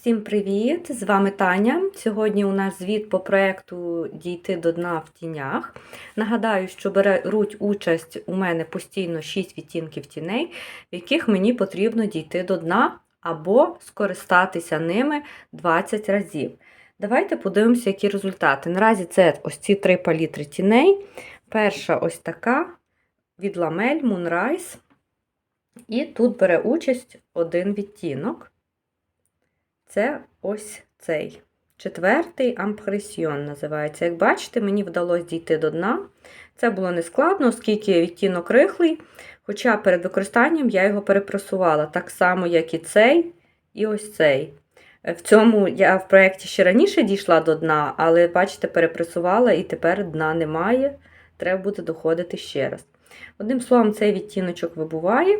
Всім привіт! З вами Таня. Сьогодні у нас звіт по проєкту Дійти до дна в тінях. Нагадаю, що беруть участь у мене постійно 6 відтінків тіней, в яких мені потрібно дійти до дна або скористатися ними 20 разів. Давайте подивимося, які результати. Наразі це ось ці три палітри тіней. Перша ось така від Ламель Moonrise. І тут бере участь один відтінок. Це ось цей. Четвертий ампресіон називається. Як бачите, мені вдалося дійти до дна. Це було нескладно, оскільки відтінок рихлий. Хоча перед використанням я його перепресувала, так само, як і цей, і ось цей. В цьому я в проєкті ще раніше дійшла до дна, але, бачите, перепресувала і тепер дна немає. Треба буде доходити ще раз. Одним словом, цей відтіночок вибуває.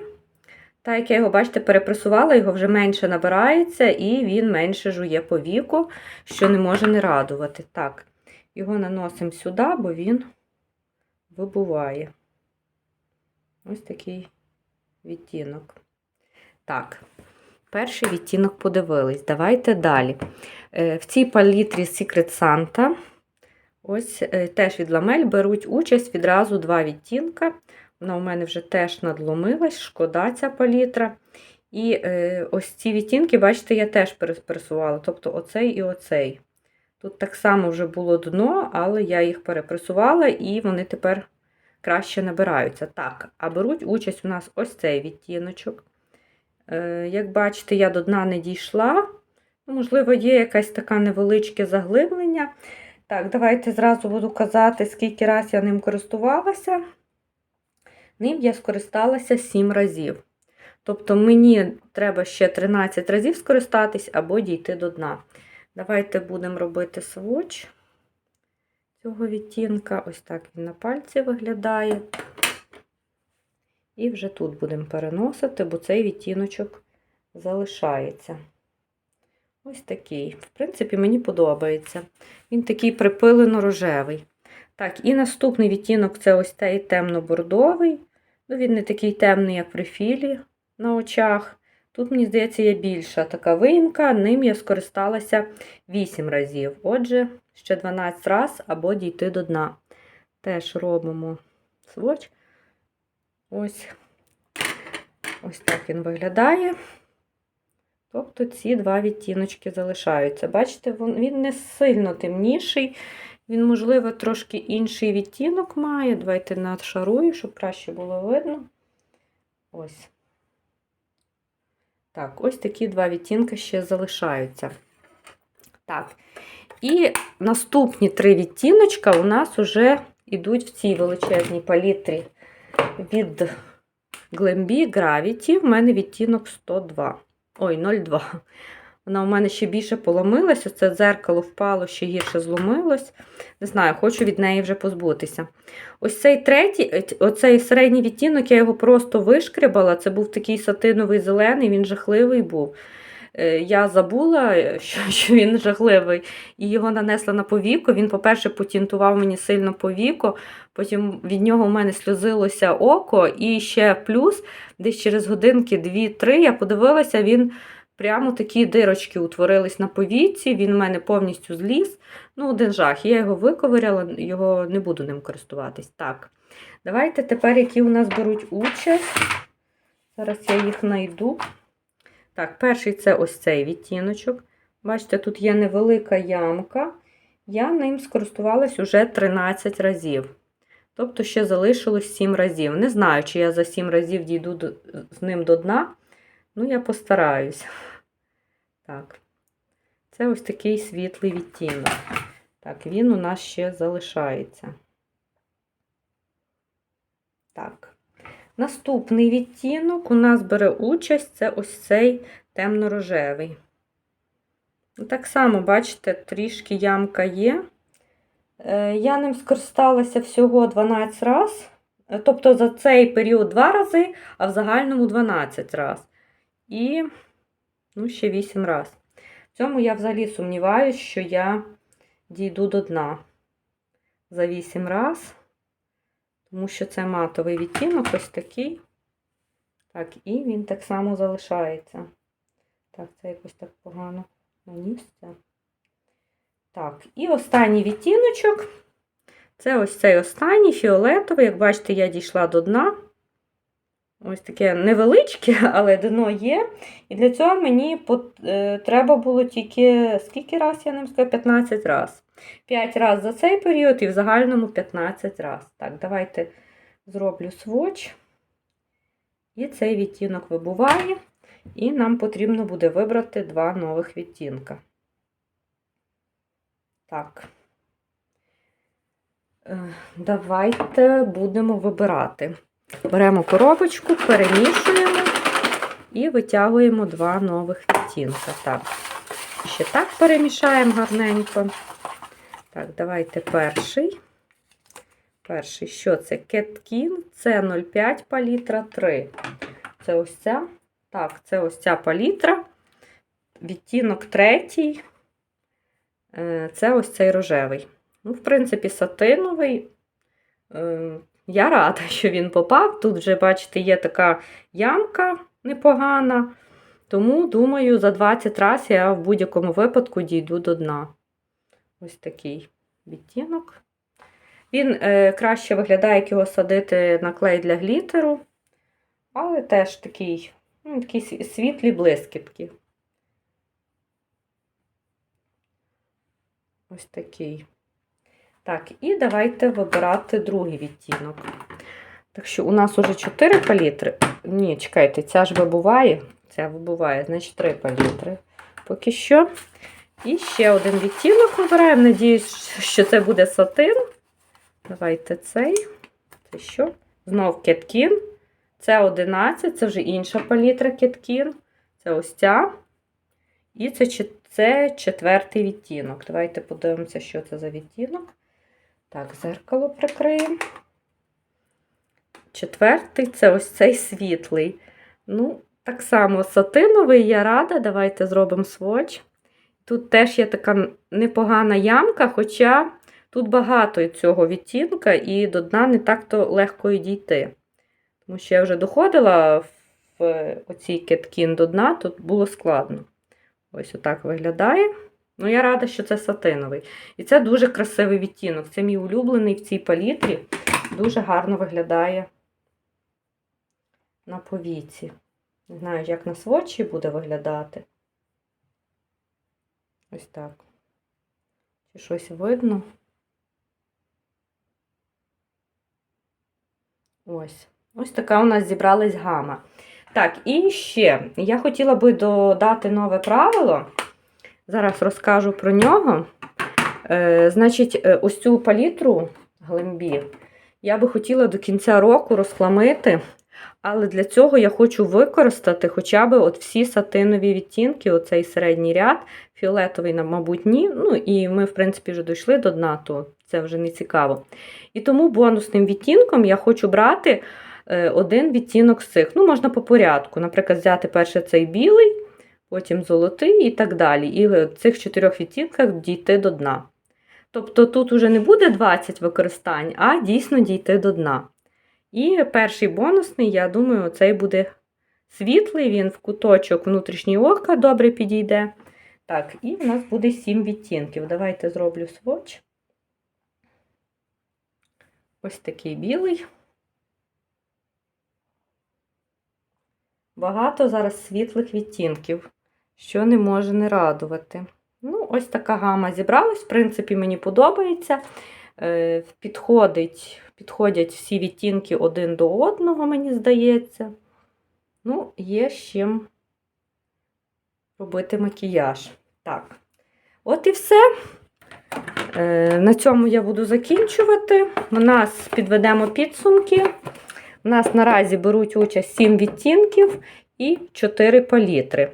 Так як я його, бачите, перепресувала, його вже менше набирається і він менше жує по віку, що не може не радувати. Так, його наносимо сюди, бо він вибуває. Ось такий відтінок. Так, перший відтінок подивились. Давайте далі. В цій палітрі Secret Santa, ось теж від ламель беруть участь відразу два відтінка. Вона у мене вже теж надломилась, шкода ця палітра. І е, ось ці відтінки, бачите, я теж перепресувала. Тобто оцей і оцей. Тут так само вже було дно, але я їх перепресувала, і вони тепер краще набираються. Так, а беруть участь у нас ось цей відтіночок. Е, Як бачите, я до дна не дійшла. Ну, Можливо, є якесь таке невеличке заглиблення. Так, давайте зразу буду казати, скільки раз я ним користувалася. Ним я скористалася 7 разів. Тобто мені треба ще 13 разів скористатись або дійти до дна. Давайте будемо робити сводч цього відтінка. Ось так він на пальці виглядає. І вже тут будемо переносити, бо цей відтіночок залишається. Ось такий. В принципі, мені подобається. Він такий припилено-рожевий. Так, і наступний відтінок це ось цей темно-бордовий. Ну, Він не такий темний, як при філі на очах. Тут, мені здається, є більша така виїмка, ним я скористалася 8 разів. Отже, ще 12 разів або дійти до дна. Теж робимо сводч. Ось ось так він виглядає. Тобто ці два відтіночки залишаються. Бачите, він не сильно темніший. Він, можливо, трошки інший відтінок має. Давайте нашарую, щоб краще було видно. Ось. Так, ось такі два відтінки ще залишаються. Так. І наступні три відтіночка у нас вже йдуть в цій величезній палітрі від Glambi Gravity. В мене відтінок 102. Ой, 0,2. Вона у мене ще більше поломилась, це дзеркало впало, ще гірше зломилось. Не знаю, хочу від неї вже позбутися. Ось цей третій, оцей середній відтінок, я його просто вишкрібала. Це був такий сатиновий зелений, він жахливий був. Е, я забула, що що він жахливий, і його нанесла на повіку. Він, по-перше, потінтував мені сильно повіку, потім від нього у мене сльозилося око, і ще плюс, десь через годинки 2-3 я подивилася, він. Прямо такі дирочки утворились на повіці, він в мене повністю зліз. Ну, один жах. Я його виковиряла, його не буду ним користуватись. Так, давайте тепер, які у нас беруть участь. Зараз я їх знайду. Так, перший це ось цей відтіночок. Бачите, тут є невелика ямка. Я ним скористувалась уже 13 разів. Тобто, ще залишилось 7 разів. Не знаю, чи я за 7 разів дійду з ним до дна. Ну, я постараюсь. Так, це ось такий світлий відтінок. Так, він у нас ще залишається. Так. Наступний відтінок у нас бере участь це ось цей темно-рожевий. Так само, бачите, трішки ямка є. Е, я ним скористалася всього 12 разів. Тобто за цей період 2 рази, а в загальному 12 разів. І ну, ще 8 разів. В цьому я взагалі сумніваюся, що я дійду до дна за 8 разів, тому що це матовий відтінок, ось такий. Так, і він так само залишається. Так, це якось так погано нанісся. Так, і останній відтіночок. Це ось цей останній фіолетовий. Як бачите, я дійшла до дна. Ось таке невеличке, але дно є. І для цього мені е, треба було тільки скільки раз, я ним сказала? 15 раз. 5 раз за цей період і в загальному 15 раз. Так, давайте зроблю сводч. І цей відтінок вибуває. І нам потрібно буде вибрати два нових відтінка. Так. Е, Давайте будемо вибирати. Беремо коробочку, перемішуємо і витягуємо два нових відтінка. Так, ще так перемішаємо гарненько. Так, давайте перший. Перший, що це? Кеткін, це 05 палітра 3. Це ось ця. Так, це ось ця палітра. Відтінок третій. Е, Це ось цей рожевий. Ну, в принципі, сатиновий. Я рада, що він попав. Тут вже, бачите, є така ямка непогана. Тому, думаю, за 20 разів я в будь-якому випадку дійду до дна. Ось такий відтінок. Він е, краще виглядає, як його садити на клей для глітеру, але теж такий, ну, такі світлі блискітки. Ось такий. Так, і давайте вибирати другий відтінок. Так що у нас уже 4 палітри. Ні, чекайте, ця ж вибуває. Ця вибуває, значить 3 палітри. Поки що. І ще один відтінок вибираємо. Надіюсь, що це буде сатин. Давайте цей. Це що? Знов кеткін. Це 11, це вже інша палітра кеткін. Це ось ця. І це, це четвертий відтінок. Давайте подивимося, що це за відтінок. Так, зеркало прикриємо. Четвертий це ось цей світлий. Ну, так само сатиновий, я рада. Давайте зробимо сводч. Тут теж є така непогана ямка, хоча тут багато цього відтінка, і до дна не так-то легко і дійти. Тому що я вже доходила в оцій кеткін до дна, тут було складно. Ось отак виглядає. Ну, я рада, що це сатиновий. І це дуже красивий відтінок. Це мій улюблений в цій палітрі. Дуже гарно виглядає на повіці. Не знаю, як на сводчі буде виглядати. Ось так. Чи щось видно? Ось. Ось така у нас зібралась гама. Так, і ще я хотіла би додати нове правило. Зараз розкажу про нього. Е, значить, е, ось цю палітру глимбі я би хотіла до кінця року розхламити, але для цього я хочу використати хоча б от всі сатинові відтінки, оцей середній ряд, фіолетовий, мабуть, ні. Ну, і ми, в принципі, вже дійшли до дна, то це вже не цікаво. І тому бонусним відтінком я хочу брати е, один відтінок з цих. Ну, можна по порядку. Наприклад, взяти перше цей білий, потім золотий і так далі. І в цих чотирьох відтінках дійти до дна. Тобто тут уже не буде 20 використань, а дійсно дійти до дна. І перший бонусний, я думаю, цей буде світлий, він в куточок внутрішній ока добре підійде. Так, і в нас буде 7 відтінків. Давайте зроблю сводч. Ось такий білий. Багато зараз світлих відтінків, що не може не радувати. Ну, ось така гама зібралась. В принципі, мені подобається. Е, підходить, підходять всі відтінки один до одного, мені здається. Ну, є з чим робити макіяж. Так, от і все. Е, на цьому я буду закінчувати. У нас підведемо підсумки. У нас наразі беруть участь 7 відтінків і 4 палітри.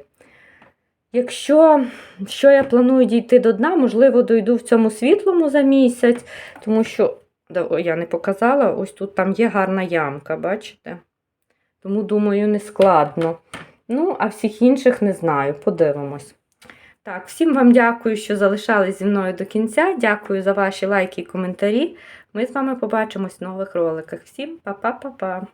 Якщо що я планую дійти до дна, можливо, дойду в цьому світлому за місяць, тому що, я не показала, ось тут там є гарна ямка, бачите? Тому, думаю, не складно. Ну, а всіх інших не знаю, подивимось. Так, всім вам дякую, що залишались зі мною до кінця. Дякую за ваші лайки і коментарі. Ми з вами побачимось в нових роликах. Всім па-па-па-па!